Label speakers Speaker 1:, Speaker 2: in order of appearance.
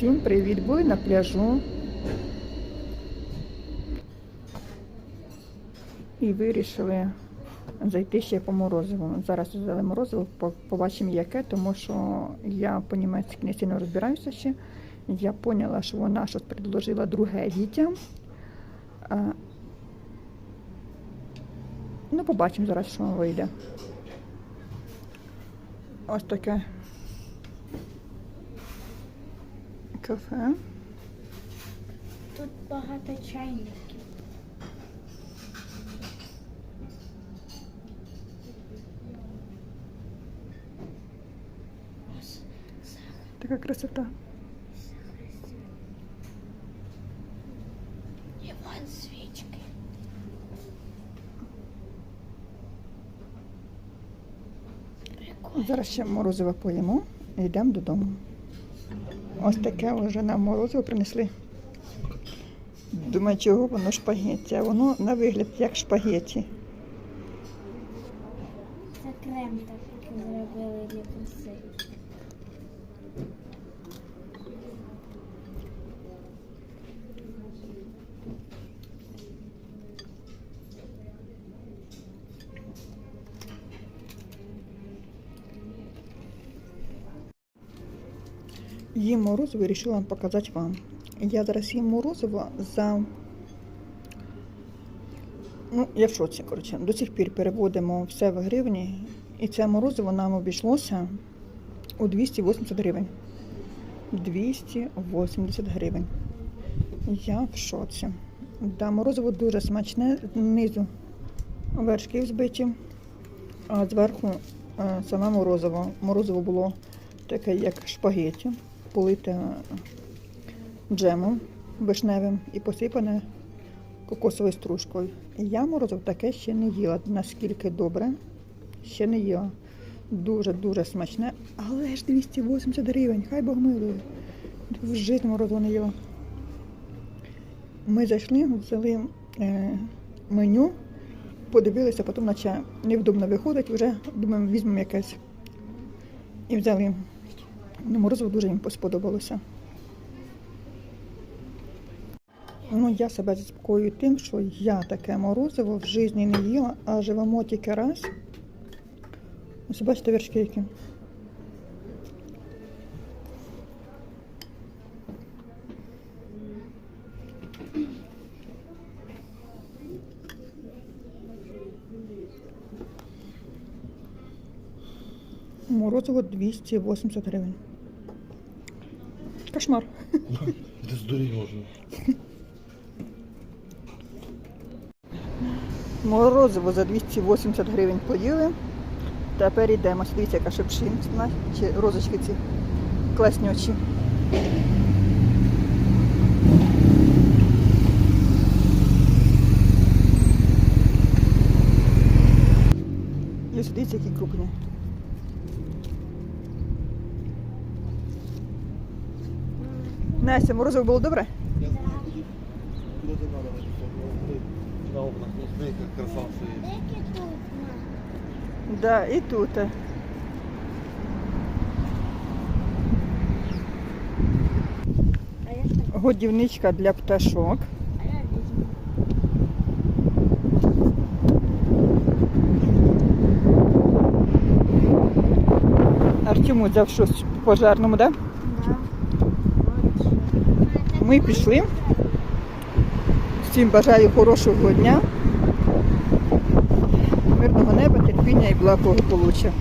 Speaker 1: Всім привіт! Були на пляжу. І вирішили зайти ще по морозиву. Зараз взяли морозиво, побачимо яке, тому що я по-німецьки не сильно розбираюся ще. Я поняла, що вона щось предложила друге дітям. Ну, побачимо зараз, що вийде. Ось таке кафе.
Speaker 2: Тут багато чайників.
Speaker 1: Така красота.
Speaker 2: Іван свічки. Прикольно.
Speaker 1: Зараз ще морозиво поїмо і йдемо додому. Ось таке вже нам морозиво принесли. Думаю, чого воно шпагетті, а воно на вигляд як шпагетті.
Speaker 2: Це крем так зробили для краси.
Speaker 1: Їм морозиво і вирішила показати вам. Я зараз їм морозиво за. Ну, я в шоці, коротше. До сих пір переводимо все в гривні. І це морозиво нам обійшлося у 280 гривень. 280 гривень. Я в шоці. Да, морозиво дуже смачне. Знизу вершки взбиті, а зверху е, саме морозиво. Морозиво було таке, як шпагеті, полите джемом вишневим і посипане кокосовою стружкою. Я морозиво таке ще не їла. Наскільки добре, ще не їла. Дуже-дуже смачне, але ж 280 гривень, хай Бог милує. В житті морозиво не їла. Ми зайшли, взяли е, меню, подивилися, потім наче невдобно виходить, вже думаємо, візьмемо якесь. І взяли. Ну, морозиво дуже їм сподобалося. Ну, я себе заспокоюю тим, що я таке морозиво в житті не їла, а живемо тільки раз. Ось бачите вершки які. Морозиво 280 гривень. Кошмар.
Speaker 3: Це здуріть можна.
Speaker 1: Морозиво за 280 гривень поїли. Тепер йдемо. Дивіться, яка шепшинська, розочки ці класнючі. І ось дивіться, які крупні. Настя, морозиво було добре?
Speaker 3: На окнах, смотри, як краса стоїть.
Speaker 2: Деякі тут.
Speaker 1: Да, і тут. Годівничка для пташок. Артему взяв щось пожарному?
Speaker 2: Да.
Speaker 1: Ми пішли. Всім бажаю хорошого дня, мирного неба, терпіння і благополуччя.